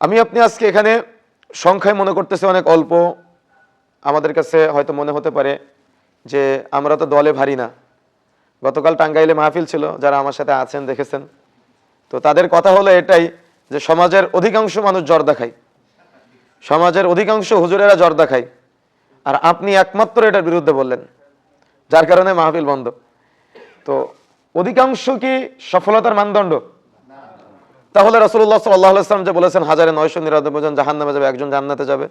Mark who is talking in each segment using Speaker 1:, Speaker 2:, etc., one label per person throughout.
Speaker 1: আমি আপনি আজকে এখানে সংখ্যায় মনে করতেছি অনেক অল্প। আমাদের কাছে হয়তো মনে হতে পারে যে আমরা তো দলে ভারি না। গতকাল টাঙ্গাইলে মাহফিল ছিল, যারা আমার সাথে আছেন, দেখেছেন। তো তাদের কথা হলো এটাই যে সমাজের অধিকাংশ মানুষ জর্দা খায় সমাজের অধিকাংশ হুজুরেরা জর্দা খায় আর আপনি একমাত্র এটার বিরুদ্ধে বললেন, যার কারণে মাহফিল বন্ধ। তো অধিকাংশ কি সফলতার মানদণ্ড? তাহলে রসুল্লাহ সাল্লাম যে বলেছেন, হাজারে নয়শো নিরানব্বই জন জাহান নামে যাবে, একজন জান্নাতে যাবে।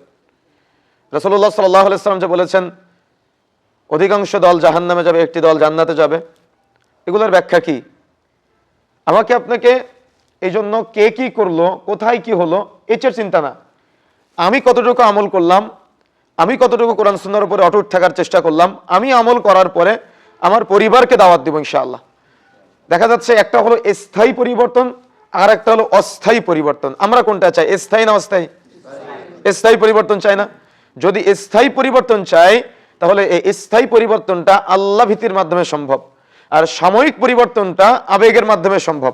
Speaker 1: রসুল্লাহ সাল্লাহ সাল্লাম যে বলেছেন, অধিকাংশ দল জাহান নামে যাবে, একটি দল জান্নাতে যাবে। এগুলোর ব্যাখ্যা কি? আমাকে আপনাকে এই জন্য কে কি করল, কোথায় কি হলো এটার চিন্তা না। আমি কতটুকু আমল করলাম, আমি কতটুকু কোরআন সুন্নার উপরে অটুট থাকার চেষ্টা করলাম, আমি আমল করার পরে আমার পরিবারকে দাওয়াত দিব ইনশাআল্লাহ। দেখা যাচ্ছে একটা হলো স্থায়ী পরিবর্তন আর একটা হলো অস্থায়ী পরিবর্তন। আমরা কোনটা চাই? স্থায়ী না অস্থায়ী? স্থায়ী পরিবর্তন চাই না। যদি স্থায়ী পরিবর্তন চাই, তাহলে এই স্থায়ী পরিবর্তনটা আল্লাহ ভীতির মাধ্যমে সম্ভব। আর সাময়িক পরিবর্তনটা আবেগের মাধ্যমে সম্ভব।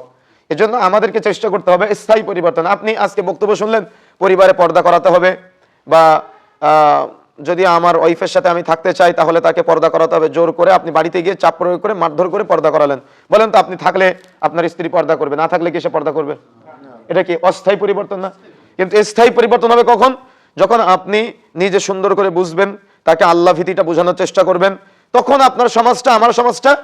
Speaker 1: এজন্য আমাদেরকে চেষ্টা করতে হবে স্থায়ী পরিবর্তন। আপনি আজকে বক্তব্য শুনলেন, পরিবারে পর্দা করাতে হবে বা যদি আমার ওয়াইফের সাথে আমি থাকতে চাই, তাহলে তাকে পর্দা করাতে হবে। জোর করে আপনি বাড়িতে গিয়ে চাপ প্রয়োগ করে মারধর করে পর্দা করালেন। বলেন তো, আপনি থাকলে আপনার স্ত্রী পর্দা করবে, না থাকলে কি সে পর্দা করবে? এটা কি অস্থায়ী পরিবর্তন না? কিন্তু স্থায়ী পরিবর্তন হবে কখন? যখন আপনি নিজে সুন্দর করে বুঝবেন, তাকে আল্লাহ ভীতিটা বোঝানোর চেষ্টা করবেন, তখন আপনার সমাজটা, আমার সমাজটা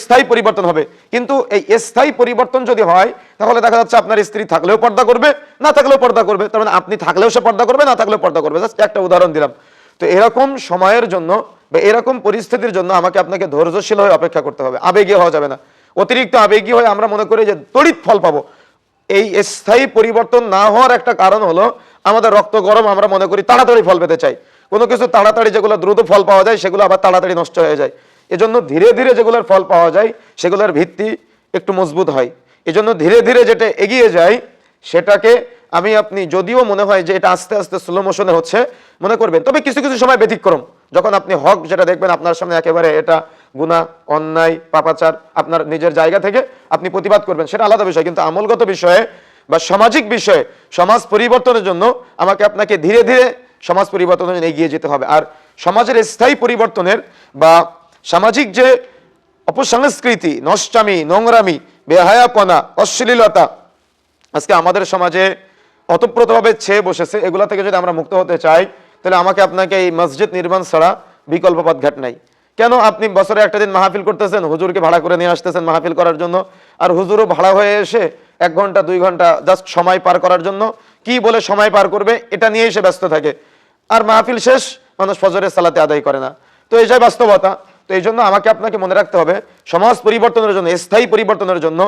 Speaker 1: স্থায়ী পরিবর্তন হবে। কিন্তু এই স্থায়ী পরিবর্তন যদি হয়, তাহলে দেখা যাচ্ছে আপনার স্ত্রী থাকলেও পর্দা করবে, না থাকলেও পর্দা করবে। তার মানে আপনি থাকলেও সে পর্দা করবে, না থাকলেও পর্দা করবে। Just একটা উদাহরণ দিলাম। তো এরকম সময়ের জন্য বা এরকম পরিস্থিতির জন্য আমাকে আপনাকে ধৈর্যশীল হয়ে অপেক্ষা করতে হবে। আবেগী হওয়া যাবে না। অতিরিক্ত আবেগী হয়ে আমরা মনে করি যে তড়িৎ ফল পাবো। এই স্থায়ী পরিবর্তন না হওয়ার একটা কারণ হলো আমাদের রক্ত গরম, আমরা মনে করি তাড়াতাড়ি ফল পেতে চাই। কোনো কিছু তাড়াতাড়ি যেগুলো দ্রুত ফল পাওয়া যায়, সেগুলো আবার তাড়াতাড়ি নষ্ট হয়ে যায়। এজন্য ধীরে ধীরে যেগুলোর ফল পাওয়া যায়, সেগুলোর ভিত্তি একটু মজবুত হয়। এজন্য ধীরে ধীরে যেটা এগিয়ে যায়, সেটাকে আমি আপনি যদিও মনে হয় যে এটা আস্তে আস্তে স্লো মোশনে হচ্ছে, মনে করবেন। তবে কিছু কিছু সময় ব্যতিক্রম। যখন আপনি হক যেটা দেখবেন, আপনার সামনে একেবারে এটা গুণা অন্যায়, পাপাচার আপনার নিজের জায়গা থেকে আপনি প্রতিবাদ করবেন। সেটা আলাদা বিষয়, কিন্তু আমলগত বিষয়ে বা সামাজিক বিষয়ে সমাজ পরিবর্তনের জন্য আমাকে আপনাকে ধীরে ধীরে সমাজ পরিবর্তনের জন্য এগিয়ে যেতে হবে। আর সমাজের স্থায়ী পরিবর্তনের বা সামাজিক যে অপসংস্কৃতি, নষ্টামি, নোংরামি, বেহায়াপনা, অশ্লীলতা, আজকে আমাদের সমাজে অতপ্রতভাবে ছেয়ে বসেছে। এগুলা থেকে যদি আমরা মুক্ত হতে চাই, তাহলে আমাকে আপনাকে এই মসজিদ নির্মাণ ছাড়া বিকল্প পথ ঘাট নাই। কেন আপনি বছরে একটা দিন মাহফিল করতেছেন, হুজুরকে ভাড়া করে নিয়ে আসতেছেন মাহফিল করার জন্য, আর হুজুরও ভাড়া হয়ে এসে এক ঘণ্টা, দুই ঘণ্টা জাস্ট সময় পার করার জন্য কি বলে সময় পার করবে, এটা নিয়ে এসে ব্যস্ত থাকে। আর মাহফিল শেষ, মানুষ ফজরের সালাতে আদায় করে না। তো এই যে বাস্তবতা, তো এই জন্য আমাকে আপনাকে মনে রাখতে হবে, সমাজ পরিবর্তনের জন্য, স্থায়ী পরিবর্তনের জন্য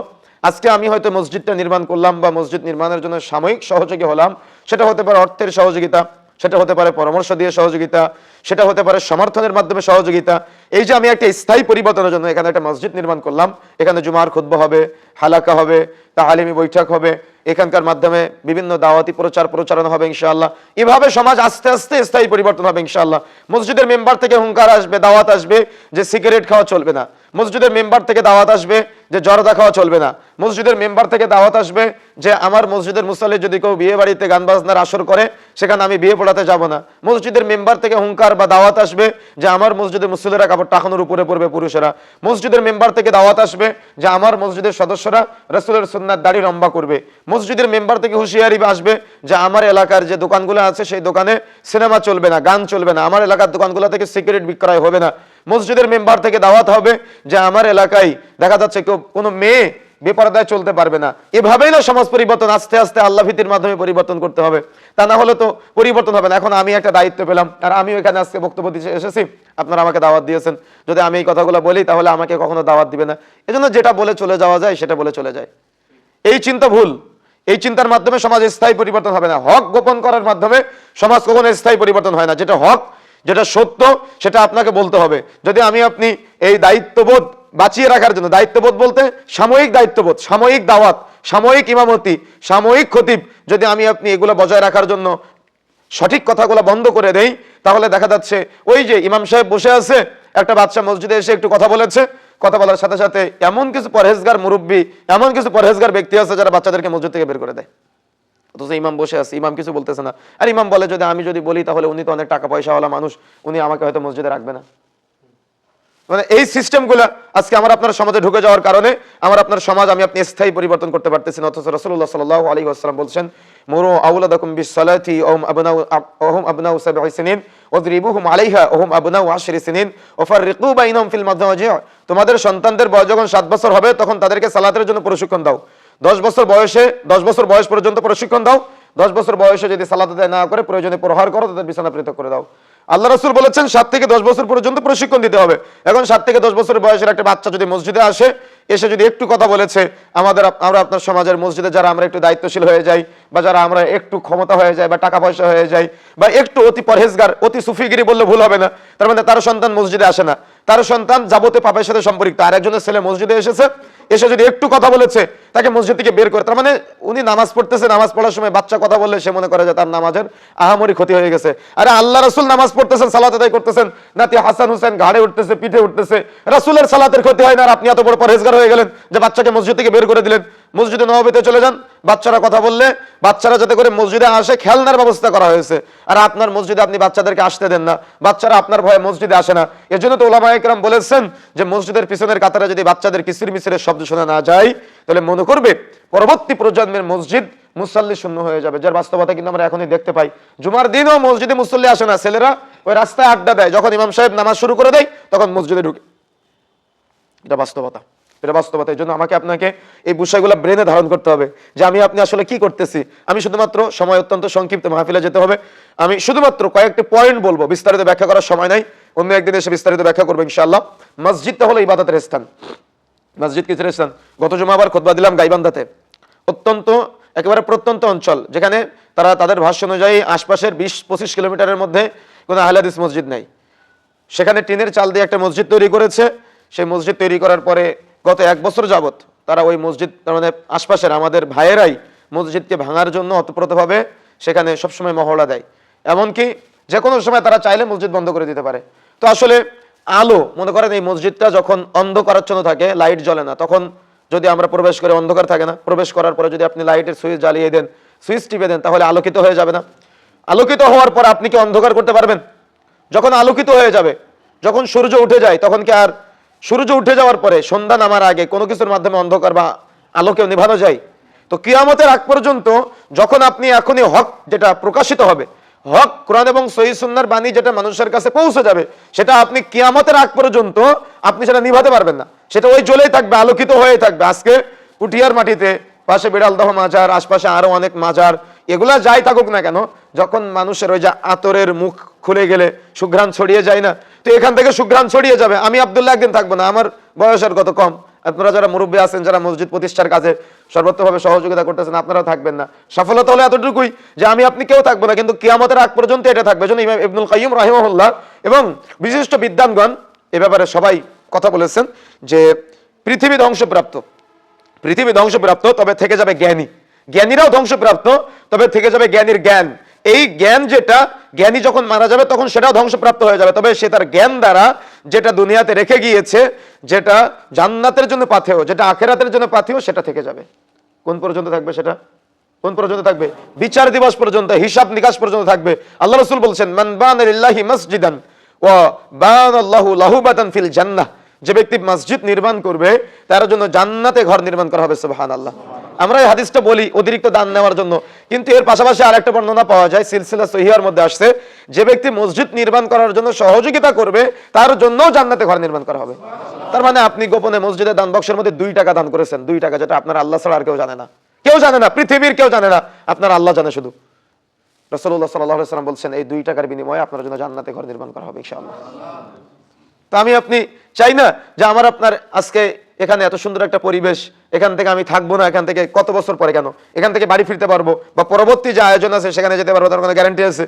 Speaker 1: আজকে আমি হয়তো মসজিদটা নির্মাণ করলাম বা মসজিদ নির্মাণের জন্য সাময়িক সহযোগী হলাম। সেটা হতে পারে অর্থের সহযোগিতা, সেটা হতে পারে পরামর্শ দিয়ে সহযোগিতা, সেটা হতে পারে সমর্থনের মাধ্যমে সহযোগিতা। এই যে আমি একটা স্থায়ী পরিবর্তনের জন্য এখানে একটা মসজিদ নির্মাণ করলাম। এখানে জুমার খুদ্ব হবে, হালাকা হবে তাহালিমি বৈঠক হবে। এখানকার মাধ্যমে বিভিন্ন দাওয়াতি প্রচার প্রচারণা হবে ইনশাআল্লাহ। এভাবে সমাজ আস্তে আস্তে স্থায়ী পরিবর্তন হবে ইনশাআল্লাহ। মসজিদের মেম্বার থেকে হুঙ্কার আসবে, দাওয়াত আসবে যে সিগারেট খাওয়া চলবে না। মসজিদের মেম্বার থেকে দাওয়াত আসবে যে জর্দা খাওয়া চলবে না। মসজিদের মেম্বার থেকে দাওয়াত আসবে যে আমার মসজিদের মুসাল্লি যদি কেউ বিয়ে বাড়িতে গান বাজনার আসর করে, সেখানে আমি বিয়ে পড়াতে যাব না। মসজিদের মেম্বার থেকে হুঙ্কার বা দাওয়াত আসবে যে আমার মসজিদের মুসল্লিরা কাপড় টাকানোর উপরে পড়বে, পুরুষেরা। মসজিদের মেম্বার থেকে দাওয়াত আসবে যে আমার মসজিদের সদস্যরা রসুলের সুন্নার দাড়ি লম্বা করবে। মসজিদের মেম্বার থেকে হুঁশিয়ারি আসবে যে আমার এলাকার যে দোকানগুলো আছে, সেই দোকানে সিনেমা চলবে না, গান চলবে না। আমার এলাকার দোকানগুলো থেকে সিগারেট বিক্রয় হবে না। মসজিদের মেম্বার থেকে দাওয়াত হবে যে আমার এলাকায় দেখা যাচ্ছে কেউ কোনো মেয়ে বেপরদায় চলতে পারবে না। এভাবেই না সমাজ পরিবর্তন আস্তে আস্তে আল্লাহ ভীতির মাধ্যমে পরিবর্তন করতে হবে। তা না হলে তো পরিবর্তন হবে না। এখন আমি একটা দায়িত্ব পেলাম আর আমি এখানে আজকে বক্তব্য দিতে এসেছি। আপনারা আমাকে দাওয়াত দিয়েছেন। যদি আমি এই কথাগুলো বলি তাহলে আমাকে কখনো দাওয়াত দিবে না। এজন্য যেটা বলে চলে যাওয়া যায়, সেটা বলে চলে যায়। এই চিন্তা ভুল। এই চিন্তার মাধ্যমে সমাজ স্থায়ী পরিবর্তন হবে না। হক গোপন করার মাধ্যমে সমাজ কখনো স্থায়ী পরিবর্তন হয় না। যেটা হক যেটা সত্য, সেটা আপনাকে বলতে হবে। যদি আমি আপনি এই দায়িত্ববোধ বাঁচিয়ে রাখার জন্য, দায়িত্ববোধ বলতে সাময়িক দায়িত্ববোধ, সাময়িক দাওয়াত, সাময়িক ইমামতি, সাময়িক খতিব, যদি আমি আপনি এগুলো বজায় রাখার জন্য সঠিক কথাগুলো বন্ধ করে দেই, তাহলে দেখা যাচ্ছে ওই যে ইমাম সাহেব বসে আছে, একটা বাচ্চা মসজিদে এসে একটু কথা বলেছে। কথা বলার সাথে সাথে এমন কিছু পরহেজগার মুরব্বী, এমন কিছু পরহেজগার ব্যক্তি আছে যারা বাচ্চাদেরকে মসজিদ থেকে বের করে দেয়। অথচ ইমাম বসে আছে, ইমাম কিছু বলতেছে না। আর ইমাম বলে, যদি আমি যদি বলি, তাহলে উনি তো অনেক টাকা পয়সাওয়ালা মানুষ, উনি আমাকে হয়তো মসজিদে রাখবে না। মানে এই সিস্টেমগুলো আজকে আমার আপনার সমাজে ঢুকে যাওয়ার কারণে, আমার আপনার সমাজ, আমি আপনি স্থায়ী পরিবর্তন করতে পারতেছি না। অথচ রসুল্লাহ সাল্লাহ আলী আসসালাম বলছেন, মুরু আউলাদাকুম বিসসালাতি ওহুম আবনাউ ওহুম আবনাউ সাবঈ সিনিন ওযরিবুহুম আলাইহা ওহুম আবনাউ আশরি সিনিন ওয়াফাররিকু বাইনাহুম ফিল মাদাজি তোমাদের সন্তানদের বয়স যখন সাত বছর হবে, তখন তাদেরকে সালাতের জন্য প্রশিক্ষণ দাও। 10 বছর বয়সে 10 বছর বয়স পর্যন্ত প্রশিক্ষণ দাও। 10 বছর বয়সে যদি সালাত আদায় না করে প্রয়োজনে প্রহার করো, তাদের বিছানা পৃথক করে দাও। আল্লাহ রসুল বলেছেন, সাত থেকে দশ বছর পর্যন্ত প্রশিক্ষণ দিতে হবে। এখন সাত থেকে দশ বছর বয়সের একটা বাচ্চা যদি মসজিদে আসে, এসে যদি একটু কথা বলেছে, আমাদের আমরা আপনার সমাজের মসজিদে যারা আমরা একটু দায়িত্বশীল হয়ে যাই, বা যারা আমরা একটু ক্ষমতা হয়ে যায় বা টাকা পয়সা হয়ে যায় বা একটু অতি পরহেজগার, অতি সুফিগিরি বললে ভুল হবে না। তার মানে তার সন্তান মসজিদে আসে না। তার সন্তান যাবতীয় পাপের সাথে সম্পর্কিত আর একজনের ছেলে মসজিদে এসেছে, এসে যদি একটু কথা বলেছে তাকে মসজিদ থেকে বের করে, তার মানে উনি নামাজ পড়তেছে, নামাজ পড়ার সময় বাচ্চা কথা বললে সে মনে করে যে তার নামাজের আহামরি ক্ষতি হয়ে গেছে। আরে আল্লাহ রাসূল নামাজ পড়তেছেন, সালাত আদায় করতেছেন, নাতি হাসান হোসেন ঘাড়ে উঠতেছে, পিঠে উঠতেছে। রাসূলের সালাতের ক্ষতি হয় না আপনি এত বড় পরহেজগার হয়ে গেলেন যে বাচ্চাকে মসজিদ থেকে বের করে দিলেন। মসজিদে নববীতে চলে যান, বাচ্চারা কথা বললে, বাচ্চারা যাতে করে মসজিদে আসে, খেলনার ব্যবস্থা করা হয়েছে। আর আপনার মসজিদে আপনি বাচ্চাদেরকে আসতে দেন না। বাচ্চারা আপনার ভয়ে মসজিদে আসে না। এর জন্য তো ওলামা একরাম বলেছেন যে মসজিদের পিছনের কাতারে যদি বাচ্চাদের কিসির মিসিরের শব্দ শোনা না যায় তাহলে মনে করবে, পরবর্তী প্রজন্মের মসজিদ মুসল্লি শূন্য হয়ে যাবে, যার বাস্তবতা কিন্তু আমরা এখনই দেখতে পাই। জুমার দিনও মসজিদে মুসল্লি আসে না, ছেলেরা ওই রাস্তায় আড্ডা দেয়, যখন ইমাম সাহেব নামাজ শুরু করে দেয়, তখন মসজিদে ঢুকে। এটা বাস্তবতা এটা বাস্তবতা, এই জন্য আমাকে আপনাকে এই বিষয়গুলো ব্রেনে ধারণ করতে হবে, যে আমি, আপনি আসলে কি করতেছি? আমি শুধুমাত্র সময় অত্যন্ত সংক্ষিপ্ত মাহফিলে যেতে হবে, আমি শুধুমাত্র কয়েকটি পয়েন্ট বলব, বিস্তারিত ব্যাখ্যা করার সময় নাই, অন্য একদিন এসে বিস্তারিত ব্যাখ্যা করব, ইনশাআল্লাহ। মসজিদটা হলো ইবাদতের স্থান। মসজিদ কিসের স্থান গত আবার খোদবা দিলাম গাইবান্ধাতে। অত্যন্ত, একেবারে প্রত্যন্ত অঞ্চল, যেখানে তারা তাদের ভাষ্য অনুযায়ী আশপাশের বিশ পঁচিশ কিলোমিটারের মধ্যে কোনো আহলাদিস মসজিদ নেই। সেখানে টিনের চাল দিয়ে একটা মসজিদ তৈরি করেছে। সেই মসজিদ তৈরি করার পরে গত এক বছর যাবত তারা ওই মসজিদ মানে আশপাশের আমাদের ভাইয়েরাই মসজিদকে ভাঙার জন্য অতপ্রতভাবে সেখানে সবসময় মহড়া দেয়। এমনকি যে কোনো সময় তারা চাইলে মসজিদ বন্ধ করে দিতে পারে। তো আসলে আলো, মনে করেন এই মসজিদটা যখন অন্ধকারাচ্ছন্ন থাকে লাইট জ্বলে না, তখন যদি আমরা প্রবেশ করে, অন্ধকার থাকে না, প্রবেশ করার পরে যদি আপনি লাইটের সুইচ জ্বালিয়ে দেন সুইচ টিপে দেন, তাহলে আলোকিত হয়ে যাবে না। আলোকিত হওয়ার পর আপনি কি অন্ধকার করতে পারবেন? যখন আলোকিত হয়ে যাবে, যখন সূর্য উঠে যায়, তখন কি আর সূর্য উঠে যাওয়ার পরে সন্ধ্যা নামার আগে কোনো কিছুর মাধ্যমে অন্ধকার বা আলোকে নিভানো যায়? তো কিয়ামতের আগ পর্যন্ত যখন আপনি এখনই হক যেটা প্রকাশিত হবে হক, কোরআন এবং সহি সুন্নার বাণী যেটা মানুষের কাছে পৌঁছে যাবে, সেটা আপনি কিয়ামতের আগ পর্যন্ত আপনি সেটা নিভাতে পারবেন না। সেটা ওই জ্বলেই থাকবে, আলোকিত হয়ে থাকবে। আজকে পুটিয়ার মাটিতে, পাশে বিড়ালদহ মাজার, আশপাশে আরও অনেক মাজার, এগুলা যাই থাকুক না কেন, যখন মানুষের ওই যে আতরের মুখ খুলে গেলে সুঘ্রাণ ছড়িয়ে যায় না, তো এখান থেকে সুঘ্রাণ ছড়িয়ে যাবে। আমি আবদুল্লাহ একদিন থাকব না, আমার বয়সের কত কম। আপনারা যারা মুরব্বী আছেন, যারা মসজিদ প্রতিষ্ঠার কাজে সর্বত্রভাবে সহযোগিতা করতেছেন আপনারাও থাকবেন না। সফলতা হলে এতটুকুই যে আমি আপনি কেউ থাকব না, কিন্তু কিয়ামতের আগ পর্যন্ত এটা থাকবে। জন্য ইমাম ইবনুল কাইয়ুম রাহিমাহুল্লাহ এবং বিশিষ্ট বিদ্বানগণ এ ব্যাপারে সবাই কথা বলেছেন যে পৃথিবী ধ্বংসপ্রাপ্ত। পৃথিবী ধ্বংসপ্রাপ্ত, তবে থেকে যাবে জ্ঞানী। জ্ঞানীরাও ধ্বংসপ্রাপ্ত, তবে থেকে যাবে জ্ঞানীর জ্ঞান। এই জ্ঞান যেটা, জ্ঞানী যখন মারা যাবে তখন সেটাও ধ্বংসপ্রাপ্ত হয়ে যাবে। তবে সে তার জ্ঞান দ্বারা যেটা দুনিয়াতে রেখে গিয়েছে, যেটা জান্নাতের জন্য পাথেও যেটা আখেরাতের জন্য পাথেও সেটা থেকে যাবে। কোন পর্যন্ত থাকবে সেটা? কোন পর্যন্ত থাকবে? বিচার দিবস পর্যন্ত, হিসাব নিকাশ পর্যন্ত থাকবে। আল্লাহ রসুল বলছেন, মান বান লিল্লাহি মসজিদান ও বান আল্লাহু ফিল জান্নাহ। যে ব্যক্তি মসজিদ নির্মাণ করবে, তার জন্য জান্নাতে ঘর নির্মাণ করা হবে, সুবহানাল্লাহ। আমরা এই হাদিসটা বলি অতিরিক্ত দান নেওয়ার জন্য। কিন্তু এর পাশাপাশি আরেকটা বর্ণনা পাওয়া যায়, সিলসিলা সহিয়ার মধ্যে আসছে। যে ব্যক্তি মসজিদ নির্মাণ করার জন্য সহযোগিতা করবে, তার জন্য জান্নাতে ঘর নির্মাণ করা হবে। তার মানে আপনি গোপনে মসজিদের দান বক্সের মধ্যে দুই টাকা দান করেছেন। দুই টাকা যেটা আপনার আল্লাহ ছাড়া আর কেউ জানে না। কেউ জানে না, পৃথিবীর কেউ জানে না, আপনার আল্লাহ জানে শুধু। রসল্লাহ সাল্লাহ সাল্লাম বলছেন, এই দুই টাকার বিনিময়ে আপনার জন্য জান্নাতে ঘর নির্মাণ করা হবে ইনশাআল্লাহ। তো আমি আপনি চাই না যে আমার আপনার আজকে এখানে এত সুন্দর একটা পরিবেশ, এখান থেকে আমি থাকব না, এখান থেকে কত বছর পরে কেন? এখান থেকে বাড়ি ফিরতে পারব বা পরবর্তী যে আয়োজন আছে সেখানে যেতে পারব, তার কোনো গ্যারান্টি আছে?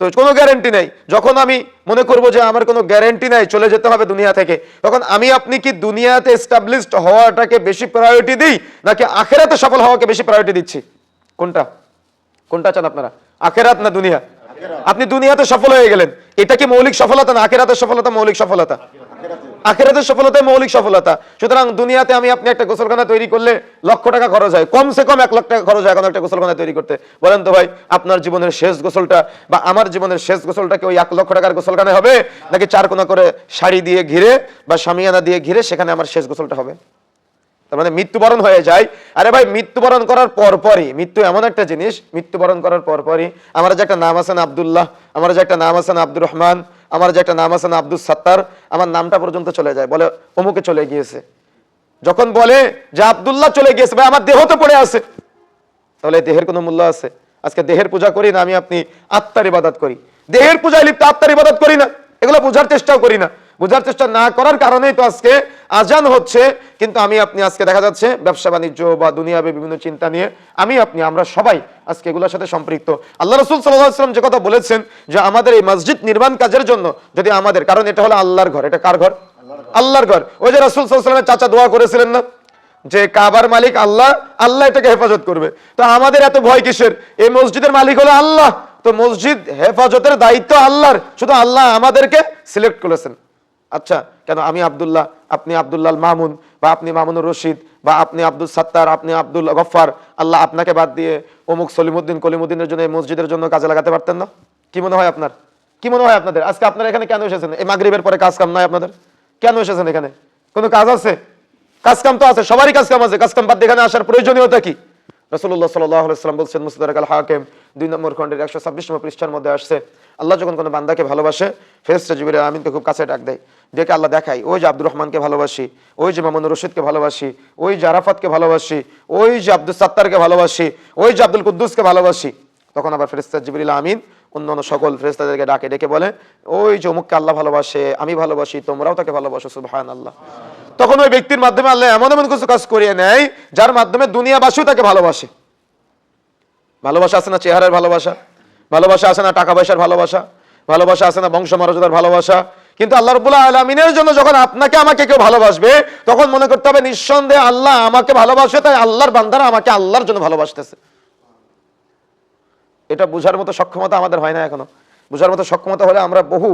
Speaker 1: তো কোনো গ্যারান্টি নেই। যখন আমি মনে করব যে আমার কোনো গ্যারেন্টি নাই, চলে যেতে হবে দুনিয়া থেকে, তখন আমি আপনি কি দুনিয়াতে এস্টাবলিশড হওয়াটাকে বেশি প্রায়োরিটি দিই, নাকি আখেরাতে সফল হওয়াকে বেশি প্রায়োরিটি দিচ্ছি? কোনটা? কোনটা চান আপনারা? আখেরাত না দুনিয়া? আপনি দুনিয়াতে সফল হয়ে গেলেন। এটা কি মৌলিক সফলতা না আখেরাতের সফলতা? মৌলিক সফলতা। আখেরাতের সফলতা মৌলিক সফলতা। সুতরাং দুনিয়াতে আমি আপনি একটা গোসলখানা তৈরি করলে লক্ষ টাকা খরচ হয়। কমসে কম এক লাখ টাকা খরচ হয় এখন একটা গোসলখানা তৈরি করতে। বলেন তো ভাই, আপনার জীবনের শেষ গোসলটা বা আমার জীবনের শেষ গোসলটা কি ওই এক লক্ষ টাকার গোসলখানায় হবে? নাকি চার কোনা করে শাড়ি দিয়ে ঘিরে বা সামিয়ানা দিয়ে ঘিরে সেখানে আমার শেষ গোসলটা হবে? তার মানে মৃত্যুবরণ হয়ে যায়। আরে ভাই, মৃত্যুবরণ করার পরপরই, মৃত্যু এমন একটা জিনিস, মৃত্যুবরণ করার পরপরই, আমার যে একটা নাম আছেন আবদুল্লাহ, আমার যে একটা নাম আছেন আব্দুর রহমান আমার যে একটা নাম আছে না আব্দুল সাত্তার, আমার নামটা পর্যন্ত চলে যায়, বলে অমুকে চলে গিয়েছে। যখন বলে যে আবদুল্লাহ চলে গিয়েছে, ভাই, আমার দেহ তো পড়ে আছে। তাহলে দেহের কোনো মূল্য আছে? আজকে দেহের পূজা করি না, আমি আপনি আত্মার ইবাদত করি। দেহের পূজায় লিপ্ত, আত্মার ইবাদত করি না। এগুলো বোঝার চেষ্টাও করি না। বোঝার চেষ্টা না করার কারণেই তো আজকে আজান হচ্ছে, কিন্তু আমি, আপনি আজকে দেখা যাচ্ছে ব্যবসা বাণিজ্য বা দুনিয়াবে বিভিন্ন চিন্তা নিয়ে আমি, আপনি, আমরা সবাই আজকে এগুলোর সাথে সম্পৃক্ত। আল্লাহ রসুল সাল্লাম যে কথা বলেছেন যে আমাদের এই মসজিদ নির্মাণ কাজের জন্য যদি আমাদের, কারণ এটা হলো আল্লাহর ঘর, এটা কার ঘর? আল্লাহর ঘর। ওই যে রসুল সাল্লামের চাচা দোয়া করেছিলেন না? যে কাবার মালিক আল্লাহ আল্লাহ এটাকে হেফাজত করবে। তো আমাদের এত ভয় কিসের? এই মসজিদের মালিক হলো আল্লাহ। তো মসজিদ হেফাজতের দায়িত্ব আল্লাহর। শুধু আল্লাহ আমাদেরকে সিলেক্ট করেছেন। আচ্ছা কেন আমি আব্দুল্লাহ, আপনি আব্দুল্লাহ মামুন, বা আপনি মামুনুর রশিদ, বা আপনি আব্দুল সাত্তার, আপনি আব্দুল গফফার, আল্লাহ আপনাকে বাদ দিয়ে অমুক সলিমুদ্দিন কলিমুদ্দিনের জন্য মসজিদের জন্য কাজে লাগাতে পারতেন না? কি মনে হয় আপনার? কি মনে হয় আপনাদের? আজকে আপনারা এখানে কেন এসেছেন? এই মাগরিবের পরে কাজ কাম নাই আপনাদের? কেন এসেছেন এখানে? কোনো কাজ আছে? কাজ কাম তো আছে, সবারই কাজ কাম আছে। কাজ কাম বাদ এখানে আসার প্রয়োজনীয়তা কি? রসুল্লাহ সাল্লাম বলছেন আল হাকিম, দুই নম্বর খন্ডের একশো ছাব্বিশ নম্বর পৃষ্ঠার মধ্যে আসছে আল্লাহ যখন কোনো বান্দাকে ভালোবাসে ফেরেস্তা জিবির আমিনকে খুব কাছে ডাক দেয়। ডেকে আল্লাহ দেখাই, ওই যে আব্দুর রহমানকে ভালোবাসি, ওই যে মামুন রশিদকে ভালোবাসি, ওই যে আরাফাতকে ভালোবাসি, ওই যে আব্দুল সাত্তারকে ভালোবাসি, ওই যে আব্দুল কুদ্দুসকে ভালোবাসি। তখন আবার ফেরেস্তা জিবির আমিন অন্য অন্য সকল ফেরেস্তাদেরকে ডাকে, ডেকে বলে, ওই যে অমুককে আল্লাহ ভালোবাসে, আমি ভালোবাসি, তোমরাও তাকে ভালোবাসো সুবহান আল্লাহ তখন ওই ব্যক্তির মাধ্যমে আল্লাহ এমন এমন কিছু কাজ করিয়ে নেয়, যার মাধ্যমে দুনিয়াবাসীও তাকে ভালোবাসে। ভালোবাসা আছে না চেহারার ভালোবাসা? ভালোবাসা আছে না টাকা পয়সার ভালোবাসা? ভালোবাসা আছে না বংশ মর্যাদার ভালোবাসা? কিন্তু আল্লাহ রবুল্লাহ আলমিনের জন্য যখন আপনাকে আমাকে কেউ ভালোবাসবে, তখন মনে করতে হবে নিঃসন্দেহে আল্লাহ আমাকে ভালোবাসে, তাই আল্লাহর বান্দারা আমাকে আল্লাহর জন্য ভালোবাসতেছে। এটা বোঝার মতো সক্ষমতা আমাদের হয় না এখনও। বোঝার মতো সক্ষমতা হলে আমরা বহু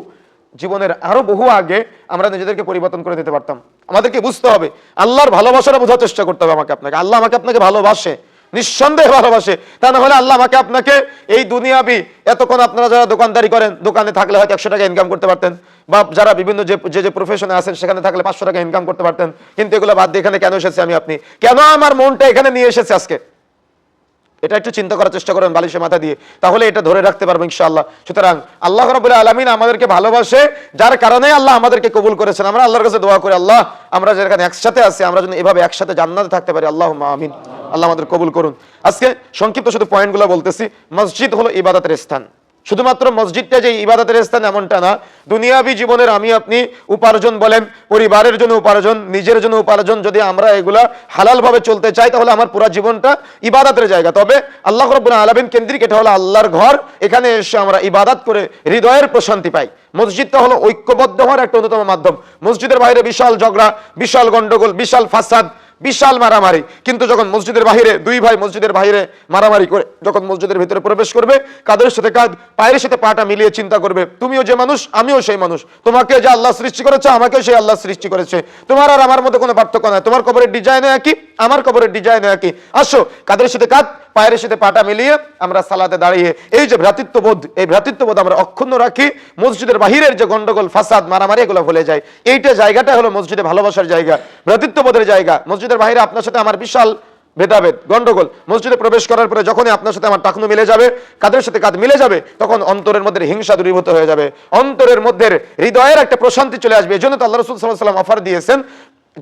Speaker 1: জীবনের আরও বহু আগে আমরা নিজেদেরকে পরিবর্তন করে দিতে পারতাম। আমাদেরকে বুঝতে হবে, আল্লাহর ভালোবাসাটা বোঝার চেষ্টা করতে হবে আমাকে আপনাকে। আল্লাহ আমাকে আপনাকে ভালোবাসে। নিঃসন্দেহে ভালোবাসে। তা না হলে আল্লাহ আমাকে আপনাকে এই দুনিয়াবি এতক্ষণ আপনারা যারা দোকানদারি করেন, দোকানে থাকলে হয়তো একশো টাকা ইনকাম করতে পারতেন, বা যারা বিভিন্ন যে যে যে প্রফেশনে আছেন সেখানে থাকলে পাঁচশো টাকা ইনকাম করতে পারতেন। কিন্তু এগুলো বাদ দিয়ে এখানে কেন এসেছি আমি আপনি? কেন আমার মনটা এখানে নিয়ে এসেছে আজকে? এটা একটু চিন্তা করার চেষ্টা করেন বালিশে মাথা দিয়ে। তাহলে এটা ধরে রাখতে পারব ইনশাআল্লাহ। সুতরাং আল্লাহ রাবুল আলমিন আমাদেরকে ভালোবাসে, যার কারণে আল্লাহ আমাদেরকে কবুল করেছেন। আমরা আল্লাহর কাছে দোয়া করি, আল্লাহ, আমরা যেখানে একসাথে আছি, আমরা যেন এভাবে একসাথে জান্নাতে থাকতে পারি। আল্লাহ আমিন। আল্লাহ আমাদের কবুল করুন। আজকে সংক্ষিপ্ত শুধু পয়েন্টগুলো বলতেছি, মসজিদ হলো ইবাদতের স্থান। শুধুমাত্র মসজিদটা যে ইবাদতের স্থান এমনটা না, দুনিয়াবি জীবনের আমি আপনি উপার্জন বলেন, পরিবারের জন্য উপার্জন, নিজের জন্য উপার্জন, যদি আমরা এগুলা হালালভাবে চলতে চাই, তাহলে আমার পুরো জীবনটা ইবাদতের জায়গা। তবে আল্লাহ রব্বুল আলমিন কেন্দ্রিক এটা হলো আল্লাহর ঘর, এখানে এসে আমরা ইবাদত করে হৃদয়ের প্রশান্তি পাই। মসজিদটা হলো ঐক্যবদ্ধ হওয়ার একটা অন্যতম মাধ্যম। মসজিদের বাইরে বিশাল ঝগড়া, বিশাল গন্ডগোল, বিশাল ফাসাদ বিশাল মারামারি। কিন্তু যখন মসজিদের বাহিরে, দুই ভাই মসজিদের বাহিরে মারামারি করে, যখন মসজিদের ভিতরে প্রবেশ করবে, কাদের সাথে কাঁধ, পায়ের সাথে পাটা মিলিয়ে চিন্তা করবে, তুমিও যে মানুষ, আমিও সেই মানুষ। তোমাকে যে আল্লাহ সৃষ্টি করেছে, আমাকেও সেই আল্লাহ সৃষ্টি করেছে। তোমার আর আমার মধ্যে কোনো পার্থক্য নাই। তোমার কবরের ডিজাইনে একই আমার কবরের ডিজাইন একই আসো, কাদের সাথে কাঁধ পায়ের সাথে পাটা মিলিয়ে আমরা সালাতে দাঁড়িয়ে এই যে ভ্রাতৃত্ববোধ, এই ভ্রাতৃত্ববোধ আমরা অক্ষুণ্ণ রাখি, মসজিদের বাহিরের যে গন্ডগোল, ফাসাদ, মারামারি, এগুলো ভুলে যায় এইটা জায়গাটা হলো মসজিদে ভালোবাসার জায়গা, ভ্রাতৃত্ববোধের জায়গা। মসজিদের বাহিরে আপনার সাথে আমার বিশাল ভেদাভেদ, গন্ডগোল। মসজিদে প্রবেশ করার পরে যখনই আপনার সাথে আমার টাকনু মিলে যাবে, কাদের সাথে কাঁধ মিলে যাবে, তখন অন্তরের মধ্যে হিংসা দূরীভূত হয়ে যাবে। অন্তরের মধ্যে হৃদয়ের একটা প্রশান্তি চলে আসবে। এই জন্য তো আল্লাহ রসুল সাল্লাহ সাল্লাম অফার দিয়েছেন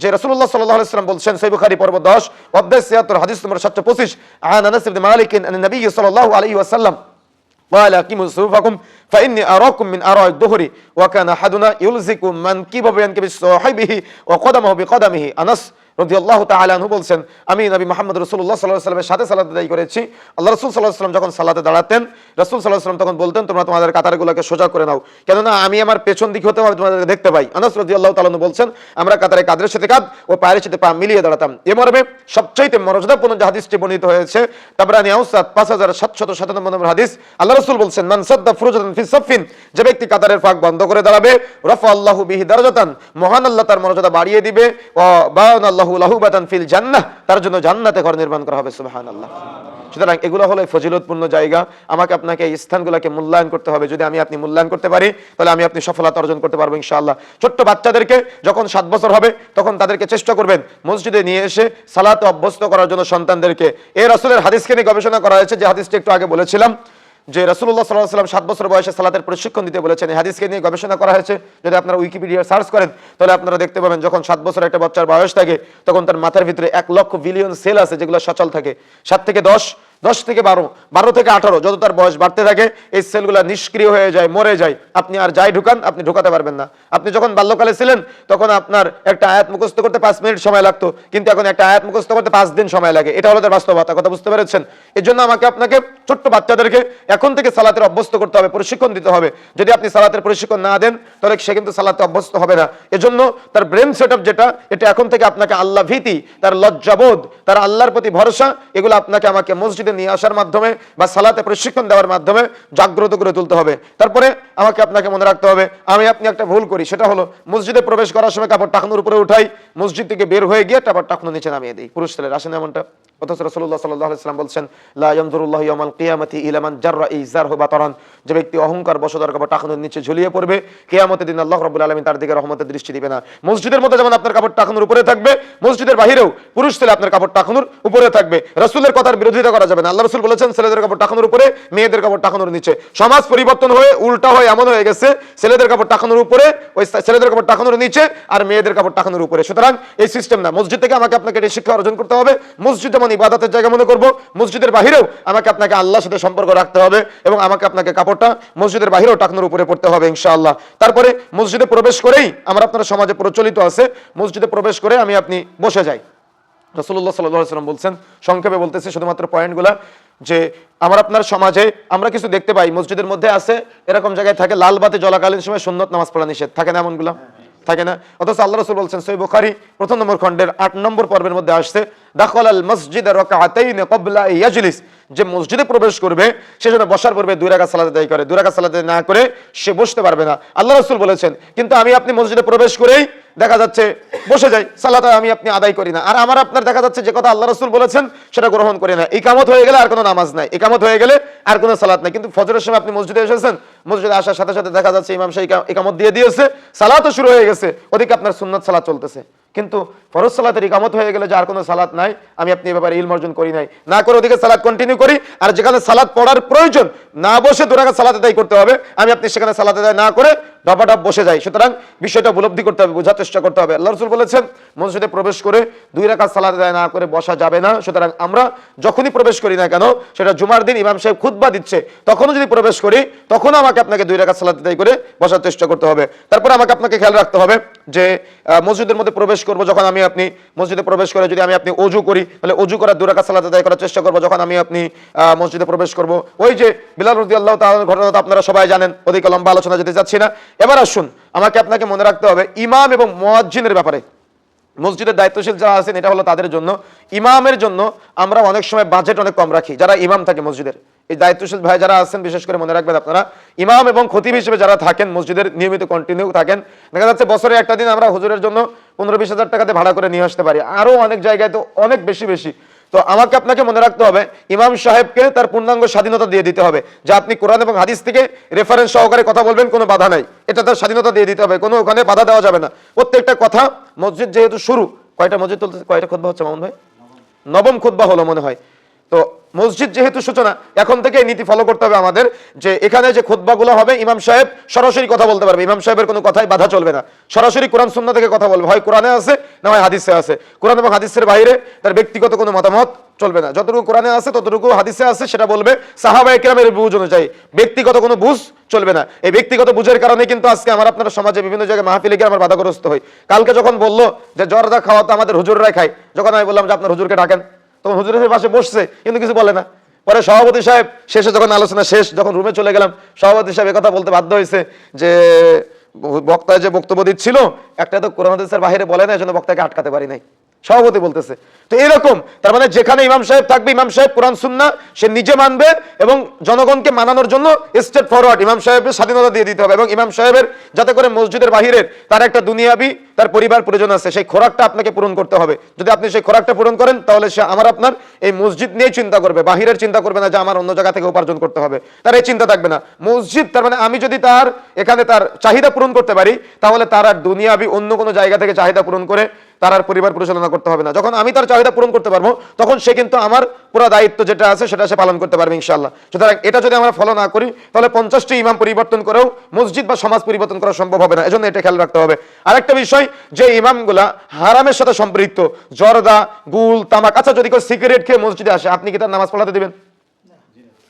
Speaker 1: যে রাসূলুল্লাহ সাল্লাল্লাহু আলাইহি সাল্লাম বলছেন সহিহ বুখারী পর্ব 10 অধ্যায় 76 হাদিস নম্বর 725 আন আনাস ইবনে মালিক আন নবী সাল্লাল্লাহু আলাইহি ওয়াসাল্লাম قال اقيموا صفوفكم فاني اراكم من اراء الظهر وكان احدنا يلزق منكبه بينكب صاحبه وقدمه بقدمه انس রাদিয়াল্লাহু তাআলা আনহু বলছেন, আমি নবী মুহাম্মদ রাসূলুল্লাহ সাল্লাল্লাহু আলাইহি ওয়াসাল্লামের সাথে সালাত আদায় করেছি। আল্লাহ রাসূল সাল্লাল্লাহু আলাইহি ওয়াসাল্লাম যখন সালাতে দাঁড়াতেন, রসুল সাল্লাহ সাল্লাম তখন বলতেন, তোমরা তোমাদের কাতারগুলোকে সোজা করে নাও। কেননা আমি আমার পেছন দিক হতে আমি তোমাদেরকে দেখতে পাই। আনাস রাজি আল্লাহ তালন বলছেন, আমরা কাতারে কাদের সাথে কাঁধ ও পায়ের সাথে পা মিলিয়ে দাঁড়াতাম। এ মর্মে সবচাইতে মর্যাদাপূর্ণ যে হাদিসটি বর্ণিত হয়েছে, তাবরানি আউসাদ পাঁচ হাজার সাতশত সাতানব্বই নম্বর হাদিস, আল্লাহ রসুল বলছেন, মান সাদ্দা ফুরুজাতান ফি সাফিন যে ব্যক্তি কাতারের ফাঁক বন্ধ করে দাঁড়াবে, রফা আল্লাহু বিহি দারাজাতান মহান আল্লাহ তার মর্যাদা বাড়িয়ে দিবে ও বায়ান আল্লাহু ফিল জান্নাহ, তার জন্য জান্নাতে ঘর নির্মাণ করা হবে, সুবহানাল্লাহ। সুতরাং এগুলো হলো ফজিলতপূর্ণ জায়গা। আমাকে আপনাকে এই স্থানগুলোকে মূল্যায়ন করতে হবে। যদি আমি আপনি মূল্যায়ন করতে পারি, তাহলে আমি আপনি সফলতা অর্জন করতে পারব, ইনশাআল্লাহ। ছোট্ট বাচ্চাদেরকে যখন সাত বছর হবে, তখন তাদেরকে চেষ্টা করবেন মসজিদে নিয়ে এসে সালাতে অভ্যস্ত করার জন্য সন্তানদেরকে। এই রাসূলের হাদিসকে নিয়ে গবেষণা করা হয়েছে, যে হাদিসটি একটু আগে বলেছিলাম। যে রসুল্লাহ সাল্লাহ সাল্লাম সাত বছর বয়সে সালাতের প্রশিক্ষণ দিতে বলেছেন হাদিসকে নিয়ে গবেষণা করা হয়েছে। যদি আপনারা উইকিপিডিয়া সার্চ করেন, তাহলে আপনারা দেখতে পাবেন, যখন সাত বছর একটা বাচ্চার বয়স থাকে, তখন তার মাথার ভিতরে এক লক্ষ বিলিয়ন সেল আছে যেগুলো সচল থাকে। সাত থেকে দশ দশ থেকে বারো বারো থেকে আঠারো, যত তার বয়স বাড়তে থাকে, এই সেলগুলো নিষ্ক্রিয় হয়ে যায়, মরে যায়। আপনি আর যাই ঢুকান, আপনি ঢুকাতে পারবেন না। আপনি যখন বাল্যকালে ছিলেন, তখন আপনার একটা আয়াত মুখস্থ করতে পাঁচ মিনিট সময় লাগতো, কিন্তু এখন একটা আয়াত মুখস্থ করতে পাঁচ দিন সময় লাগে। এটা হলো তার বাস্তবতা, কথা বুঝতে পেরেছেন? এই জন্য আমাকে আপনাকে ছোট্ট বাচ্চাদেরকে এখন থেকে সালাতের অভ্যস্ত করতে হবে, প্রশিক্ষণ দিতে হবে। যদি আপনি সালাতের প্রশিক্ষণ না দেন, তাহলে সে কিন্তু সালাতে অভ্যস্ত হবে না। এজন্য তার ব্রেন সেট যেটা, এটা এখন থেকে আপনাকে আল্লাহ ভীতি, তার লজ্জাবোধ, তার আল্লাহর প্রতি ভরসা, এগুলো আপনাকে আমাকে মসজিদে নিয়ে আসার মাধ্যমে বা সালাতে প্রশিক্ষণ দেওয়ার মাধ্যমে জাগ্রত করে তুলতে হবে। তারপরে আমাকে আপনাকে মনে রাখতে হবে, আমি আপনি একটা ভুল করি, সেটা হলো মসজিদে প্রবেশ করার সময় কাপড় টাকনুর উপরে উঠাই, মসজিদ থেকে বের হয়ে গিয়ে তারপর টাকনু নিচে নামিয়ে দিই। পুরুষ ছেলের আসেন এমনটা। অথচ রাসূলুল্লাহ সাল্লাল্লাহু আলাইহি বলছেন, লা ইয়ানজুরুল্লাহু ইয়াওমাল কিয়ামাতি ইলা মান জাররা ইজারহু বাতারান। যে ব্যক্তি অহংকার বশধর কাপড় টাকনুর নিচে ঝুলিয়ে পড়বে, কিয়ামতের দিন আল্লাহ রাব্বুল আলামিন তার দিকে রহমতের দৃষ্টি দিবে না। মসজিদের মধ্যে যেমন আপনার কাপড় টাকনুর উপরে থাকবে, মসজিদের বাহিরেও পুরুষ ছেলে আপনার কাপড় টাকনুর উপরে থাকবে। রাসূলের কথার বিরোধিতা করা যাবে না। আল্লাহ রাসূল বলেছেন, ছেলেদের কাপড় টাকানোর উপরে, মেয়েদের কাপড় টাকানোর নিচে। সমাজ পরিবর্তন হয়ে, উল্টা হয়ে এমন হয়ে গেছে, ছেলেদের কাপড় টাকানোর উপরে, ওই ছেলেদের কাপড় টাকানোর নিচে আর মেয়েদের কাপড় টাকানোর উপরে। সুতরাং এই সিস্টেম না। মসজিদ থেকে আমাকে আপনাকে এটি শিক্ষা অর্জন করতে হবে। মসজিদ যেমন ইবাদতের জায়গা মনে করব, মসজিদের বাহিরেও আমাকে আপনাকে আল্লাহর সাথে সম্পর্ক রাখতে হবে এবং আমাকে আপনাকে কাপড়টা মসজিদের বাহিরেও টাকানোর উপরে পড়তে হবে, ইনশাআল্লাহ। তারপরে মসজিদে প্রবেশ করেই আমার আপনার সমাজে প্রচলিত আছে, মসজিদে প্রবেশ করে আমি আপনি বসে যাই। রসুল্লাহ সাল্লাম বলছেন, সংক্ষেপে বলতেছি শুধুমাত্র পয়েন্টগুলা, যে আমার আপনার সমাজে আমরা কিছু দেখতে পাই, মসজিদের মধ্যে আছে, এরকম জায়গায় থাকে লাল বাতি জলাকালীন সময় সুন্নত নামাজ পড়া নিষেধ, থাকে না এমনগুলো? থাকে না। অথচ আল্লাহ রসুল বলছেন সই বুখারি, প্রথম নম্বর খণ্ডের আট নম্বর পর্বের মধ্যে আসছে দাখল আল মসজিদ ইয়াজলিস। যে মসজিদে প্রবেশ করবে, সে যেন বসার পূর্বে দুই রাখা সালাতে দায়ী করে, দুই রাখা সালাতে না করে সে বসতে পারবে না। আল্লাহ রসুল বলেছেন, কিন্তু আমি আপনি মসজিদে প্রবেশ করেই দেখা যাচ্ছে, বসে যাই সালাত আমি আপনি আদায় করি না। আর আমার আপনার দেখা যাচ্ছে যে কথা আল্লাহ রসুল বলেছেন, সেটা গ্রহণ করি না। ইকামত হয়ে গেলে আর কোনো নামাজ নাই। ইকামত হয়ে গেলে আর কোনো সালাত নাই। কিন্তু ফজরের সময় আপনি মসজিদে এসেছেন, মসজিদে আসার সাথে সাথে দেখা যাচ্ছে ইমাম সাহেব ইকামত দিয়ে দিয়েছে, সালাতও শুরু হয়ে গেছে। ওদিকে আপনার সুন্নত সালাত চলতেছে। কিন্তু ফরজ সালাতের ইকামত হয়ে গেলে যে আর কোনো সালাত নাই, আমি আপনি এ ব্যাপারে ইলম অর্জন করি নাই। না করে ওদিকে সালাত কন্টিনিউ করি, আর যেখানে সালাত পড়ার প্রয়োজন, না বসে দুরাকা সালাত আদায় করতে হবে, আমি আপনি সেখানে সালাত আদায় না করে ডবাডব বসে যাই সুতরাং বিষয়টা উপলব্ধি করতে হবে, বোঝার চেষ্টা করতে হবে। আল্লাহ রসুল বলেছেন, মসজিদে প্রবেশ করে দুই রাখা সালাত আদায় না করে বসা যাবে না। সুতরাং আমরা যখনই প্রবেশ করি না কেন, সেটা জুমার দিন ইমাম সাহেব খুতবা দিচ্ছে, তখনও যদি প্রবেশ করি, তখনও আমাকে আপনাকে দুই রাখা সালাত আদায় করে বসার চেষ্টা করতে হবে। তারপর আমাকে আপনাকে খেয়াল রাখতে হবে যে মসজিদের মধ্যে প্রবেশ করব যখন আমি আপনি, মসজিদে প্রবেশ করে যদি আমি আপনি অজু করি, তাহলে অজু করার দুরাকা সালাত আদায় করার চেষ্টা করব যখন আমি আপনি মসজিদে প্রবেশ করব। ওই যে বিলাল রদি আল্লাহ ঘটনা তো আপনারা সবাই জানেন ওদিকে লম্বা আলোচনা যেতে যাচ্ছি না। এবার আসুন, আমাকে আপনাকে মনে রাখতে হবে, ইমাম এবং মোয়াজ্জিনের ব্যাপারে। মসজিদের দায়িত্বশীল যারা আছেন, এটা হলো তাদের জন্য। ইমামের জন্য আমরা অনেক সময় বাজেট অনেক কম রাখি, যারা ইমাম থাকে মসজিদের। এই দায়িত্বশীল ভাই যারা আছেন, বিশেষ করে মনে রাখবেন আপনারা, ইমাম এবং খতিব হিসেবে যারা থাকেন মসজিদের, নিয়মিত কন্টিনিউ থাকেন, দেখা যাচ্ছে বছরে একটা দিন আমরা হুজুরের জন্য পনেরো বিশ হাজার টাকাতে ভাড়া করে নিয়ে আসতে পারি। আরও অনেক জায়গায় তো অনেক বেশি বেশি তো আমাকে আপনাকে মনে রাখতে হবে, ইমাম সাহেবকে তার পূর্ণাঙ্গ স্বাধীনতা দিয়ে দিতে হবে। যে আপনি কোরআন এবং হাদিস থেকে রেফারেন্স সহকারে কথা বলবেন, কোনো বাধা নাই। এটা তার স্বাধীনতা দিয়ে দিতে হবে, কোনো ওখানে বাধা দেওয়া যাবে না। প্রত্যেকটা কথা মসজিদ যেহেতু শুরু, কয়টা মসজিদ তুলতে কয়টা খুদ্া হচ্ছে মামুন ভাই? নবম খুদ্া হলো মনে হয়। তো মসজিদ যেহেতু সূচনা, এখন থেকে নীতি ফলো করতে হবে আমাদের যে এখানে যে খুদ্বাগুলো হবে, ইমাম সাহেব সরাসরি কথা বলতে পারবে। ইমাম সাহেবের কোনো কথাই বাধা চলবে না। সরাসরি কোরআন সুন্না থেকে কথা বলবে। হয় কোরআনে আছে, না হয় হাদিসে আছে। কোরআন এবং হাদিসের বাইরে তার ব্যক্তিগত কোনো মতামত চলবে না। যতটুকু কোরআনে আছে, ততটুকু হাদিসে আছে, সেটা বলবে সাহাবা একরামের বুঝ অনুযায়ী। ব্যক্তিগত কোনো বুঝ চলবে না। এই ব্যক্তিগত বুঝের কারণে কিন্তু আজকে আমার আপনার সমাজে বিভিন্ন জায়গায় মাহফিলে গিয়ে আমার বাধাগ্রস্ত হই। কালকে যখন বলল যে জর্দা খাওয়া তো আমাদের হুজুররাই খায়, যখন আমি বললাম যে আপনার হুজুরকে ডাকেন তখন হুজুরের পাশে বসছে, কিন্তু কিছু বলে না। পরে সভাপতি সাহেব শেষে যখন আলোচনা শেষ, যখন রুমে চলে গেলাম, সভাপতি সাহেব কথা বলতে বাধ্য হয়েছে যে, বক্তা যে বক্তব্য দিচ্ছিল, একটা তো কোরআন হাদিসের বাইরে বলে না, এজন্য বক্তাকে আটকাতে পারি নাই। সভাপতি বলতেছে। তো এরকম, তার মানে যেখানে ইমাম সাহেব থাকবে, ইমাম সাহেব কোরআন, সুন্না, সে নিজে মানবে এবং জনগণকে মানানোর জন্য স্টেট ফরওয়ার্ড ইমাম সাহেবের স্বাধীনতা দিয়ে দিতে হবে এবং ইমাম সাহেবের, যাতে করে মসজিদের বাহিরের তার একটা দুনিয়াবি তার পরিবার প্রয়োজন আছে, সেই খোরাকটা আপনাকে পূরণ করতে হবে। যদি আপনি সেই খোরাকটা পূরণ করেন, তাহলে সে আমার আপনার এই মসজিদ নিয়ে চিন্তা করবে। বাহিরের চিন্তা করবে না যে আমার অন্য জায়গা থেকে উপার্জন করতে হবে। তার এই চিন্তা থাকবে না। মসজিদ, তার মানে আমি যদি তার এখানে তার চাহিদা পূরণ করতে পারি, তাহলে তার আর দুনিয়াবি অন্য কোনো জায়গা থেকে চাহিদা পূরণ করে তার আর পরিবার পরিচালনা করতে হবে না। যখন আমি তার চাহিদা পূরণ করতে পারব, তখন সে কিন্তু আমার পুরো দায়িত্ব যেটা আছে, সেটা সে পালন করতে পারবে ইনশাল্লাহ সুতরাং এটা যদি আমরা ফলো না করি, তাহলে পঞ্চাশটি ইমাম পরিবর্তন করেও মসজিদ বা সমাজ পরিবর্তন করা সম্ভব হবে না। এজন্য এটা খেয়াল রাখতে হবে। আরেকটা বিষয় যে ইমামগুলা হারামের সাথে সম্পৃক্ত, জর্দা, গুল, তামাক। আচ্ছা যদি কেউ সিগারেট খেয়ে মসজিদে আসে, আপনি কি তার নামাজ পড়াতে দিবেন?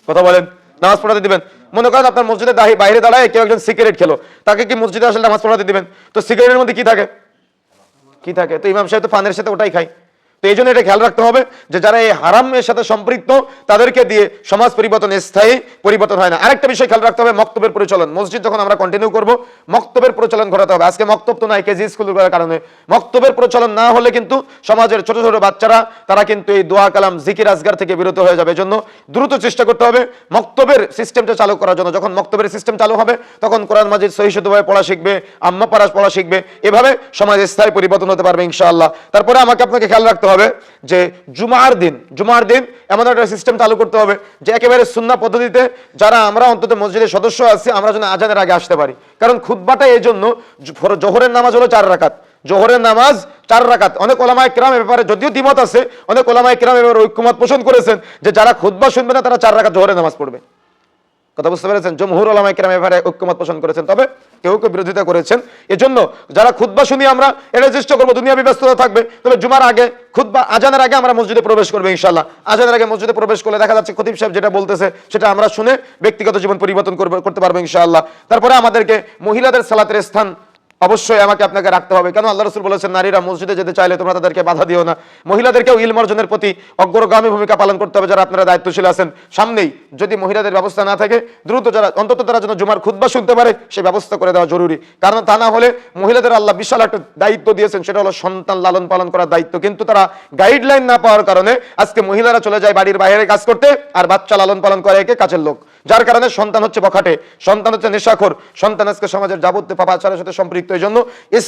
Speaker 1: কথা বলেন, নামাজ পড়াতে দিবেন। মনে করেন আপনার মসজিদে বাইরে দাঁড়ায় কেউ একজন সিগারেট খেলো, তাকে কি মসজিদে আসলে নামাজ পড়াতে দিবেন? তো সিগারেটের মধ্যে কি থাকে? কি থাকে? তো ইমাম সাহেব তো ফানের সাথে ওটাই খায়। তো এই জন্য এটা খেয়াল রাখতে হবে যে যারা এই হারামের সাথে সম্পৃক্ত, তাদেরকে দিয়ে সমাজ পরিবর্তন স্থায়ী পরিবর্তন হয় না। আরেকটা বিষয় খেয়াল রাখতে হবে, মক্তবের পরিচালন। মসজিদ যখন আমরা কন্টিনিউ করব, মক্তবের প্রচলন ঘটাতে হবে। আজকে মক্তব তো নাই কেজি স্কুল করার কারণে। মক্তবের প্রচলন না হলে কিন্তু সমাজের ছোট ছোট বাচ্চারা, তারা কিন্তু এই দোয়া, কালাম, জিকির, আজগার থেকে বিরত হয়ে যাবে। এজন্য দ্রুত চেষ্টা করতে হবে মক্তবের সিস্টেমটা চালু করার জন্য। যখন মক্তবের সিস্টেম চালু হবে, তখন কোরআন মাজিদ সহি শুদ্ধভাবে পড়া শিখবে, আম্মা পড়া শিখবে। এভাবে সমাজে স্থায়ী পরিবর্তন হতে পারবে ইনশাআল্লাহ। তারপরে আমাকে আপনাকে খেয়াল রাখতে হবে যে জুমার দিন জুমার দিন এমন একটা সিস্টেম চালু করতে হবে যে একেবারে সুন্না পদ্ধতিতে যারা আমরা অন্তত মসজিদের সদস্য আছি, আমরা যেন আজানের আগে আসতে পারি। কারণ খুতবাটা এই জন্য জোহরের নামাজ হলো চার রাকাত। জোহরের নামাজ চার রাকাত। অনেক ওলামায় কিরাম ব্যাপারে যদিও দ্বিমত আছে, অনেক ওলামায় কিরাম এ ব্যাপারে ঐক্যমত পোষণ করেছেন যে যারা খুতবা শুনবে না, তারা চার রাকাত জোহরের নামাজ পড়বে। কথা বুঝতে পেরেছেন? জমহুর ওলামায় কেরাম এভাবে ঐক্যমত পোষণ করেছেন। তবে কেউ কেউ বিরোধিতা করেছেন। এজন্য যারা খুদ্া শুনি আমরা এটা চেষ্টা করব দুনিয়া ব্যস্ততা থাকবে। তবে জুমার আগে খুদ্া আজানের আগে আমরা মসজিদে প্রবেশ করব ইনশাল্লাহ আজানের আগে মসজিদে প্রবেশ করলে দেখা যাচ্ছে খতিব সাহেব যেটা বলতেছে, সেটা আমরা শুনে ব্যক্তিগত জীবন পরিবর্তন করতে পারব ইনশাআল্লাহ। তারপরে আমাদেরকে মহিলাদের সালাতের স্থান অবশ্যই আমাকে আপনাকে রাখতে হবে। কেন আল্লাহ রসুল বলেছেন, নারীরা মসজিদে যেতে চাইলে তোমরা তাদেরকে বাধা দিও না। মহিলাদেরকেও ইলম অর্জনের প্রতি অগ্রগামী ভূমিকা পালন করতে হবে যারা আপনারা দায়িত্বশীল আছেন। সামনেই যদি মহিলাদের ব্যবস্থা না থাকে, দ্রুত যারা, অন্তত তারা যেন জুমার খুদ্া শুনতে পারে, সেই ব্যবস্থা করে দেওয়া জরুরি। কারণ তা না হলে মহিলাদের আল্লাহ বিশাল একটা দায়িত্ব দিয়েছেন, সেটা হলো সন্তান লালন পালন করার দায়িত্ব। কিন্তু তারা গাইডলাইন না পাওয়ার কারণে আজকে মহিলারা চলে যায় বাড়ির বাইরে কাজ করতে, আর বাচ্চা লালন পালন করে একে কাছের লোক। যার কারণে সন্তান হচ্ছে বখাটে, সন্তান হচ্ছে নেশাখোর, সন্তান আজকে সমাজের যাবতীয় পাপাচারের সাথে সম্পৃক্ত। এই জন্য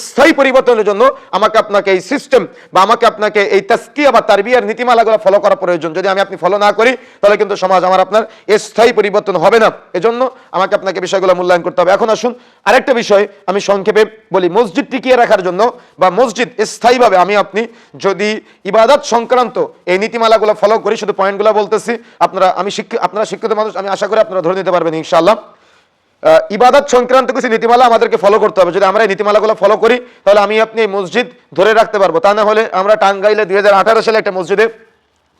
Speaker 1: স্থায়ী পরিবর্তনের জন্য আমাকে আপনাকে এই সিস্টেম বা আমাকে আপনাকে এই তাস্কিয়া বা তারবিয়ার নীতিমালাগুলো ফলো করা প্রয়োজন। যদি আমি আপনি ফলো না করি, তাহলে কিন্তু সমাজ আমার আপনার স্থায়ী পরিবর্তন হবে না। এজন্য আমাকে আপনাকে বিষয়গুলো মূল্যায়ন করতে হবে। এখন আসুন, আরেকটা বিষয় আমি সংক্ষেপে বলি, মসজিদ টিকিয়ে রাখার জন্য বা মসজিদ স্থায়ীভাবে আমি আপনি যদি ইবাদত সংক্রান্ত এই নীতিমালাগুলো ফলো করি, শুধু পয়েন্টগুলো বলতেছি, আপনারা, আমি শিক্ষিত আপনারা শিক্ষিত মানুষ, আমি আশা করি আপনারা ধরে নিতে পারবেন, ইনশাআল্লাহ। ইবাদত সংক্রান্ত কিছু নীতিমালা আমাদেরকে ফলো করতে হবে। যদি আমরা এই নীতিমালাগুলো ফলো করি, তাহলে আমি আপনি এই মসজিদ ধরে রাখতে পারব। তা না হলে আমরা টাঙ্গাইলে দুই সালে একটা মসজিদে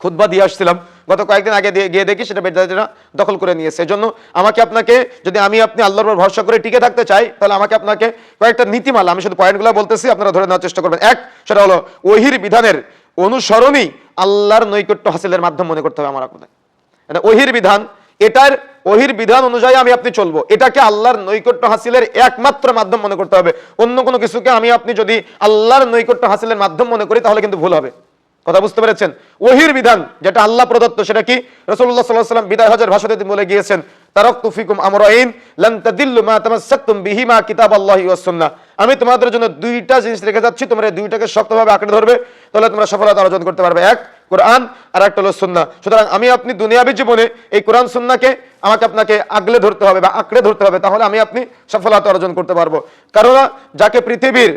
Speaker 1: খুতবা দিয়ে আসছিলাম। গত কয়েকদিন আগে গিয়ে দেখি, সেটা বেদাতিরা দখল করে নিয়েছে এজন্য আমাকে আপনাকে, যদি আমি আপনি আল্লাহর উপর ভরসা করে টিকে থাকতে চাই, তাহলে আমাকে আপনাকে কয়েকটা নীতিমালা, আমি শুধু পয়েন্টগুলো বলতেছি, আপনারা ধরে নেওয়ার চেষ্টা করবেন। এক, সেটা হলো ওহির বিধানের অনুসরণই আল্লাহর নৈকট্য হাসিলের মাধ্যম মনে করতে হবে আমার আপনাকে মানে ওহির বিধান এটার ওহির বিধান অনুযায়ী আমি আপনি চলবো। এটাকে আল্লাহর নৈকট্য হাসিলের একমাত্র মাধ্যম মনে করতে হবে। অন্য কোনো কিছুকে আমি আপনি যদি আল্লাহর নৈকট্য হাসিলের মাধ্যম মনে করি, তাহলে কিন্তু ভুল হবে। কথা বুঝতে পেরেছেন? ওহির বিধান, যেটা আল্লাহ প্রদত্ত, সেটা কি? রসুল্লাহ সাল্লাহ সাল্লাম বিদায় হজের ভাষণে তিনি বলে গিয়েছেন তারক তুফিকুম আমরাইন, লান তাদিল্লু মা তামাসসাকতুম বিহিমা কিতাবাল্লাহি ওয়াস আমি তোমাদের জন্য দুইটা জিনিস রেখে যাচ্ছি, তোমরা দুইটাকে শক্তভাবে আঁকড়ে ধরবে, তাহলে তোমরা সফলতা অর্জন করতে পারবে। এক কোরআন আর একটা হলো সুন্নাহ। সুতরাং আমি আপনি দুনিয়াবী জীবনে এই কোরআন সুন্নাহকে আমাকে আপনাকে আগলে ধরতে হবে বা আঁকড়ে ধরতে হবে, তাহলে আমি আপনি সফলতা অর্জন করতে পারব। কারণ যাকে পৃথিবীর,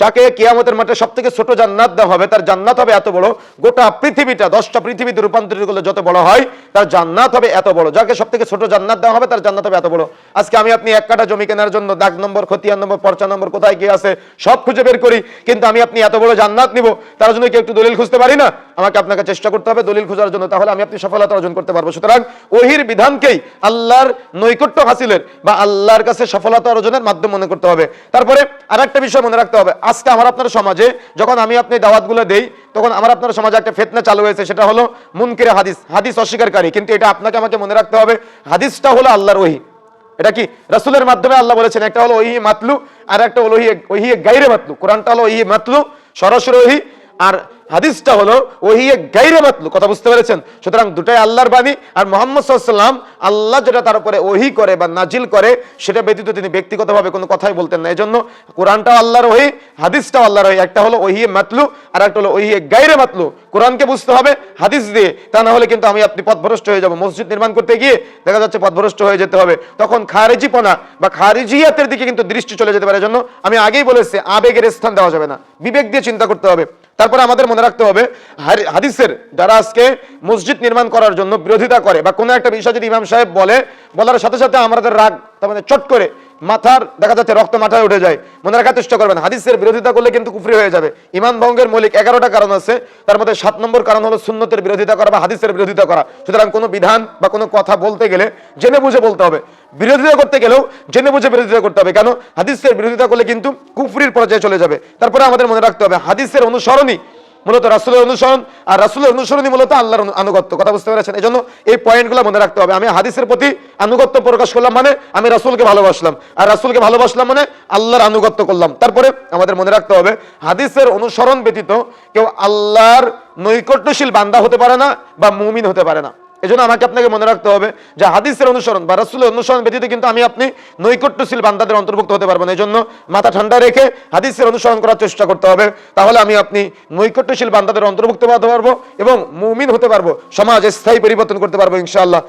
Speaker 1: যাকে কিয়ামতের মাঠে সব থেকে ছোট জান্নাত দেওয়া হবে, তার জান্নাত হবে এত বড়, গোটা পৃথিবীটা, দশটা পৃথিবীতে রূপান্তরিত করলে যত বড় হয়, তার জান্নাত হবে এত বড়। যাকে সব থেকে ছোট জান্নাত দেওয়া হবে, তার জান্নাত হবে এত বড়। আজকে আমি আপনি এক কাটা জমি কেনার জন্য, দাগ নম্বর, খতিয়ান নম্বর, পর্চা নম্বর কোথায় কি আছে, সব খুঁজে বের করি, কিন্তু আমি আপনি এত বড় জান্নাত নিব, তার জন্য কি একটু দলিল খুঁজতে পারি না? আমাকে আপনাকে চেষ্টা করতে হবে দলিল খোঁজার জন্য, তাহলে আমি আপনি সফলতা অর্জন করতে পারব। সুতরাং ওহির বিধানকেই আল্লাহর নৈকট্য হাসিলের বা আল্লাহর কাছে সফলতা অর্জনের মাধ্যম মনে করতে হবে। তারপরে আর একটা বিষয় মনে রাখতে হবে। আজকে আমার আপনার সমাজে যখন আমি আপনি দাওয়াতগুলো দেই, তখন আমার আপনার সমাজে একটা ফেতনা চালু হয়েছে, সেটা হলো মুনকিরে হাদিস হাদিস অস্বীকারী। কিন্তু এটা আপনাকে আমাকে মনে রাখতে হবে, হাদিসটা হলো আল্লাহর ওহি। এটা কি? রাসূলের মাধ্যমে আল্লাহ বলেছেন, একটা হলো ওহি মাতলু আর একটা হলো ওহি ওহি গাইরে মাতলু। কোরআনটা হলো ওহি মাতলু, সরাসরি আর হাদিসটা হলো ওহি গাইরে মাতলু কথা বুঝতে পেরেছেন? সুতরাং দুটাই আল্লাহর বাণী, আর মোহাম্মদ সাল্লাম আল্লাহ যেটা তার উপরে ওহি করে বা নাজিল করে, সেটা ব্যতীত তিনি ব্যক্তিগতভাবে কোনো কথাই বলতেন না। এই জন্য কোরআনটাও আল্লাহর ওহি, হাদিসটাও আল্লাহর ওহি, একটা হলো ওহি মাতলু, আর একটা হলো ওহি গাইরে মাতলু কোরআনকে বুঝতে হবে, হাদিস দিয়ে, তা না হলে কিন্তু আমি আপনি পথভ্রষ্ট হয়ে যাব। মসজিদ নির্মাণ করতে গিয়ে দেখা যাচ্ছে পথভ্রষ্ট হয়ে যেতে হবে। তখন খারেজিপনা বা খারিজিয়াতের দিকে কিন্তু দৃষ্টি চলে যেতে পারে। জন্য আমি আগেই বলেছি, আবেগের স্থান দেওয়া যাবে না। বিবেক দিয়ে চিন্তা করতে হবে। তারপরে আমাদের মনে রাখতে হবে হাদিসের যারা আজকে মসজিদ নির্মাণ করার জন্য বিরোধিতা করে বা কোনো একটা বিষয় যদি ইমাম সাহেব বলে, বলার সাথে সাথে আমাদের রাগ তার মানে চট করে মাথার, দেখা যাচ্ছে রক্ত মাথায় উঠে যায়। মনে রাখার চেষ্টা করবেন, হাদিসের বিরোধিতা করলে কিন্তু কুফরি হয়ে যাবে। ইমান ভঙ্গের মৌলিক এগারোটা কারণ আছে, তার মধ্যে সাত নম্বর কারণ হলো সুন্নতের বিরোধিতা করা বা হাদিসের বিরোধিতা করা। সুতরাং কোনো বিধান বা কোনো কথা বলতে গেলে জেনে বুঝে বলতে হবে। বিরোধিতা করতে গেলেও জেনে বুঝে বিরোধিতা করতে হবে। কেন? হাদিসের বিরোধিতা করলে কিন্তু কুফরির পর্যায়ে চলে যাবে। তারপরে আমাদের মনে রাখতে হবে, হাদিসের অনুসরণই মূলত রাসুলের অনুসরণ আর রাসুলের অনুসরণই মূলত আল্লাহর আনুগত্য, কথা বুঝতে পেরেছেন? এই জন্য এই পয়েন্টগুলো মনে রাখতে হবে। আমি হাদিসের প্রতি আনুগত্য প্রকাশ করলাম মানে আমি রাসুলকে ভালোবাসলাম। আর রাসুলকে ভালোবাসলাম মানে আল্লাহর আনুগত্য করলাম। তারপরে আমাদের মনে রাখতে হবে, হাদিসের অনুসরণ ব্যতীত কেউ আল্লাহর নৈকট্যশীল বান্দা হতে পারে না বা মুমিন হতে পারে না। এজন্য আমাকে আপনাকে মনে রাখতে হবে যে হাদিসের অনুসরণ বা রাসুলের অনুসরণ ব্যতীত কিন্তু আমি আপনি নৈকট্যশীল বান্দাদের অন্তর্ভুক্ত হতে পারব না। এই জন্য মাথা ঠান্ডা রেখে হাদিসের অনুসরণ করার চেষ্টা করতে হবে। তাহলে আমি আপনি নৈকট্যশীল বান্দাদের অন্তর্ভুক্ত হতে পারব এবং মুমিন হতে পারব। সমাজ স্থায়ী পরিবর্তন করতে পারব ইনশাআল্লাহ।